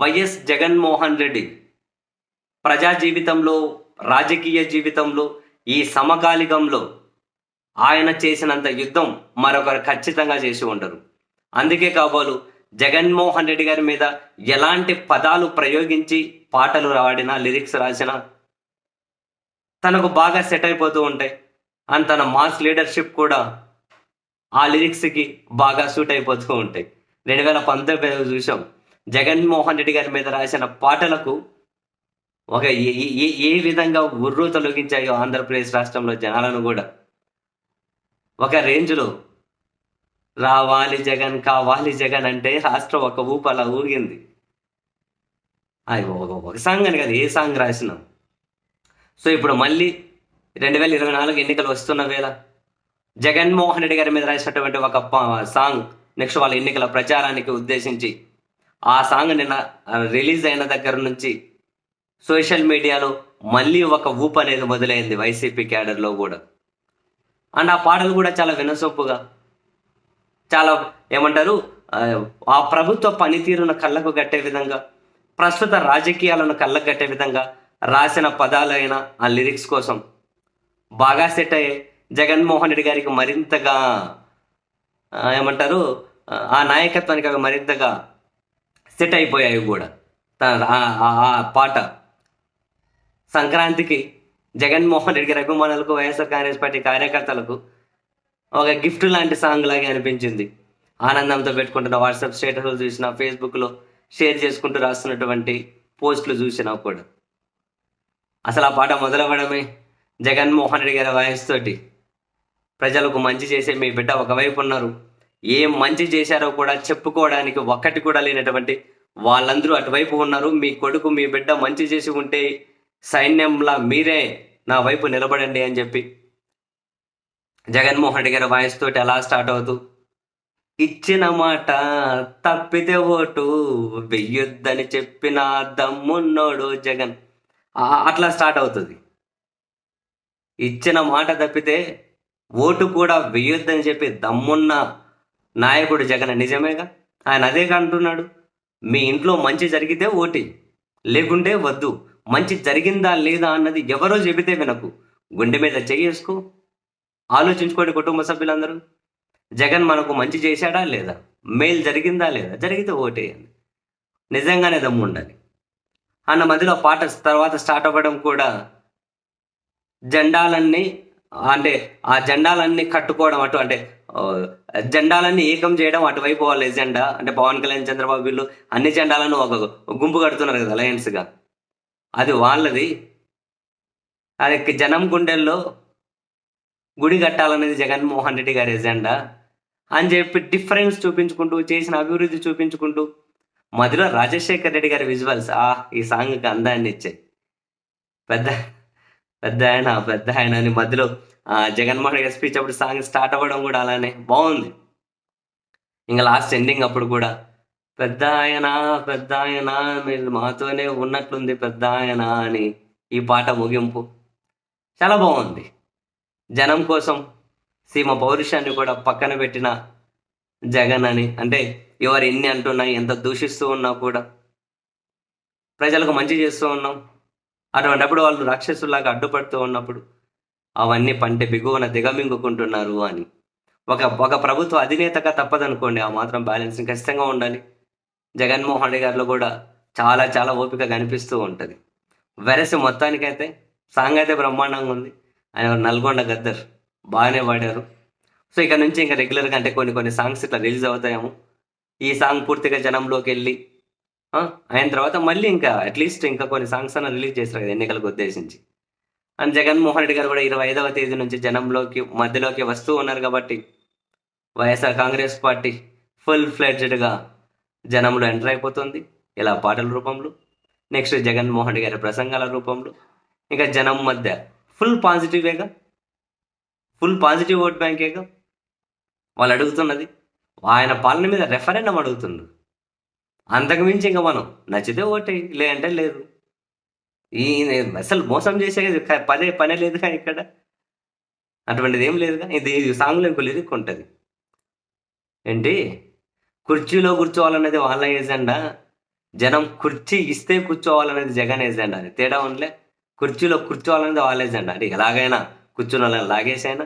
YS Jaganmohan Reddy ప్రజా జీవితంలో రాజకీయ జీవితంలో ఈ సమకాలికంలో ఆయన చేసినంత యుద్ధం మరొకరు ఖచ్చితంగా చేసి ఉండరు. అందుకే కాబోలు జగన్మోహన్ రెడ్డి గారి మీద ఎలాంటి పదాలు ప్రయోగించి పాటలు రాడినా లిరిక్స్ రాసినా తనకు బాగా సెట్ అయిపోతూ ఉంటాయి అండ్ తన మాస్ లీడర్షిప్ కూడా ఆ లిరిక్స్కి బాగా సూట్ అయిపోతూ ఉంటాయి రెండు వేల పంతొమ్మిది చూసాం జగన్మోహన్ రెడ్డి గారి మీద రాసిన పాటలకు ఒక ఏ ఏ ఏ విధంగా ఉర్రు తొలగించాయో ఆంధ్రప్రదేశ్ రాష్ట్రంలో జనాలను కూడా ఒక రేంజ్లో రావాలి జగన్ కావాలి జగన్ అంటే రాష్ట్రం ఒక ఊపు అలా ఊగింది అది ఒక సాంగ్ అని కదా ఏ సాంగ్ రాసినాం? సో ఇప్పుడు మళ్ళీ రెండు వేల ఇరవై నాలుగు ఎన్నికలు వస్తున్న వేళ జగన్మోహన్ రెడ్డి గారి మీద రాసినటువంటి ఒక సాంగ్ నెక్స్ట్ వాళ్ళ ఎన్నికల ప్రచారానికి ఉద్దేశించి ఆ సాంగ్ నిన్న రిలీజ్ అయిన దగ్గర నుంచి సోషల్ మీడియాలో మళ్ళీ ఒక ఊపు అనేది మొదలైంది వైసీపీ క్యాడర్లో కూడా. అండ్ ఆ పాటలు కూడా చాలా వినసొంపుగా చాలా ఏమంటారు ఆ, ప్రభుత్వ పనితీరును కళ్ళకు కట్టే విధంగా ప్రస్తుత రాజకీయాలను కళ్ళకు కట్టే విధంగా రాసిన పదాలైన ఆ లిరిక్స్ కోసం బాగా సెట్ అయ్యే జగన్మోహన్ రెడ్డి గారికి మరింతగా ఏమంటారు ఆ, నాయకత్వానికి మరింతగా సెట్ అయిపోయాయి కూడా. తన- ఆ- పాట. సంక్రాంతికి జగన్మోహన్ రెడ్డి గారి అభిమానులకు వైఎస్ఆర్ కాంగ్రెస్ పార్టీ కార్యకర్తలకు ఒక గిఫ్ట్ లాంటి సాంగ్ లాగే అనిపించింది. ఆనందంతో పెట్టుకుంటున్న వాట్సాప్ స్టేటస్లు చూసిన ఫేస్బుక్లో షేర్ చేసుకుంటూ రాస్తున్నటువంటి పోస్టులు చూసినా కూడా. అసలు ఆ పాట మొదలవ్వడమే జగన్మోహన్ రెడ్డి గారి వయస్సుతోటి తోటి. ప్రజలకు మంచి చేసే మీ బిడ్డ ఒకవైపు ఉన్నారు. ఏం మంచి చేశారో కూడా చెప్పుకోవడానికి ఒక్కటి కూడా లేనటువంటి వాళ్ళందరూ అటువైపు ఉన్నారు. మీ కొడుకు మీ బిడ్డ మంచి చేసి ఉంటే సైన్యంలా మీరే నా వైపు నిలబడండి అని చెప్పి జగన్మోహన్ రెడ్డి గారి వాయిస్ తోటి ఎలా స్టార్ట్ అవుతూ ఇచ్చిన మాట తప్పితే ఓటు వెయ్యొద్దని చెప్పిన దమ్మున్నోడు జగన్. అట్లా స్టార్ట్ అవుతుంది. ఇచ్చిన మాట తప్పితే ఓటు కూడా వెయ్యొద్దని చెప్పి దమ్మున్న నాయకుడు జగన్ నిజమేగా? ఆయన అదే అంటున్నాడు. మీ ఇంట్లో మంచి జరిగితే ఓటి లేకుంటే వద్దు. మంచి జరిగిందా లేదా అన్నది ఎవరో చెబితే వినకు. గుండె మీద చేసుకో ఆలోచించుకోండి కుటుంబ సభ్యులందరూ. జగన్ మనకు మంచి చేశాడా లేదా? మేలు జరిగిందా లేదా? జరిగితే ఓటేయండి నిజంగానే దమ్ము ఉండాలి. అన్న మధ్యలో పాట తర్వాత స్టార్ట్ అవ్వడం కూడా జెండాలన్నీ అంటే ఆ జెండాలన్నీ కట్టుకోవడం అటు అంటే జెండాలన్నీ ఏకం చేయడం అటువైపు వాళ్ళ ఎజెండా. అంటే పవన్ కళ్యాణ్ చంద్రబాబు వీళ్ళు అన్ని జెండాలను ఒక గుంపు కడుతున్నారు కదా అలయన్స్గా అది వాళ్ళది. అది జనం గుండెల్లో గుడి కట్టాలనేది జగన్మోహన్ రెడ్డి గారి ఎజెండా అని చెప్పి డిఫరెన్స్ చూపించుకుంటూ చేసిన అభివృద్ధి చూపించుకుంటూ మధ్యలో రాజశేఖర్ రెడ్డి గారి విజువల్స్ ఆ ఈ సాంగ్కి అందాన్ని ఇచ్చాయి. పెద్ద పెద్ద ఆయన పెద్ద ఆయన అని మధ్యలో జగన్మోహన్ గారి స్పీచ్ అప్పుడు సాంగ్ స్టార్ట్ అవ్వడం కూడా అలానే బాగుంది. ఇంకా లాస్ట్ ఎండింగ్ అప్పుడు కూడా పెద్ద ఆయన పెద్ద ఆయన మీరు మాతోనే ఉన్నట్లుంది పెద్ద ఆయన అని ఈ పాట ముగింపు. చాలా బాగుంది. జనం కోసం సీమ పౌరుషాన్ని కూడా పక్కన పెట్టిన జగన్ అని అంటే ఎవరు ఎన్ని అంటున్నా ఎంత దూషిస్తూ ఉన్నా కూడా ప్రజలకు మంచి చేస్తూ ఉన్నాం. అటువంటిప్పుడు వాళ్ళు రాక్షసులాగా అడ్డుపడుతూ ఉన్నప్పుడు అవన్నీ పంట బిగువన దిగమింగుకుంటున్నారు అని. ఒక ఒక ప్రభుత్వ అధినేతగా తప్పదనుకోండి ఆ మాత్రం బ్యాలెన్స్ ఖచ్చితంగా ఉండాలి. జగన్మోహన్ రెడ్డి గారిలో కూడా చాలా చాలా ఓపిక కనిపిస్తూ ఉంటుంది. వెరసి మొత్తానికైతే సాంగ్ అయితే బ్రహ్మాండంగా ఉంది. ఆయన నల్గొండ గద్దర్ బాగానే పాడారు సో ఇక నుంచి ఇంకా రెగ్యులర్గా అంటే కొన్ని కొన్ని సాంగ్స్ ఇట్లా రిలీజ్ అవుతాయేమో. ఈ సాంగ్ పూర్తిగా జనంలోకి వెళ్ళి ఆయన అయిన తర్వాత మళ్ళీ ఇంకా అట్లీస్ట్ ఇంకా కొన్ని సాంగ్స్ అన్న రిలీజ్ చేస్తారు కదా ఎన్నికలకు ఉద్దేశించి. అండ్ జగన్మోహన్ రెడ్డి గారు కూడా ఇరవై ఐదవ తేదీ నుంచి జనంలోకి మధ్యలోకి వస్తూ ఉన్నారు కాబట్టి వైఎస్ఆర్ కాంగ్రెస్ పార్టీ ఫుల్ ఫ్లెడ్జ్డ్గా జనంలో ఎంటర్ అయిపోతుంది. ఇలా పాటల రూపంలో నెక్స్ట్ జగన్మోహన్ రెడ్డి గారి ప్రసంగాల రూపంలో. ఇంకా జనం మధ్య ఫుల్ పాజిటివేగా ఫుల్ పాజిటివ్ ఓట్ బ్యాంకేగా వాళ్ళు అడుగుతున్నది ఆయన పాలన మీద రెఫరెండం అడుగుతున్నారు అంతకు మించి ఇంకా మనం నచ్చితే ఓటే లేదంటే లేదు. ఈ అసలు మోసం చేసే పదే పనే లేదుగా ఇక్కడ. అటువంటిది ఏం లేదుగా ఇది ఇది సాంగ్లో ఇంకో లిరిక్ ఉంటుంది. ఏంటి? కుర్చీలో కూర్చోవాలన్నది వాళ్ళ ఏజెండా జనం కుర్చీ ఇస్తే కూర్చోవాలనేది జగన్ ఏజెండా అది తేడా ఉండలే కుర్చీలో కూర్చోవాలనేది వాళ్ళ ఏజెండా అంటే ఎలాగైనా కూర్చున్న వాళ్ళని లాగేసైనా?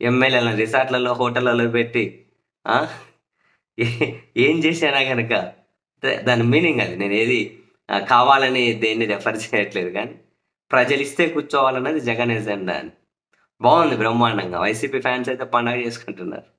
ఎమ్మెల్యేలను రిసార్ట్లలో హోటళ్ళలో పెట్టి ఏం చేసినా కనుక దాని మీనింగ్ అది. నేను ఏది కావాలని దేన్ని రెఫర్ చేయట్లేదు కానీ ప్రజలు ఇస్తే కూర్చోవాలన్నది జగన్ ఎజెండా అని. బాగుంది బ్రహ్మాండంగా. వైసీపీ ఫ్యాన్స్ అయితే పండగ చేసుకుంటున్నారు.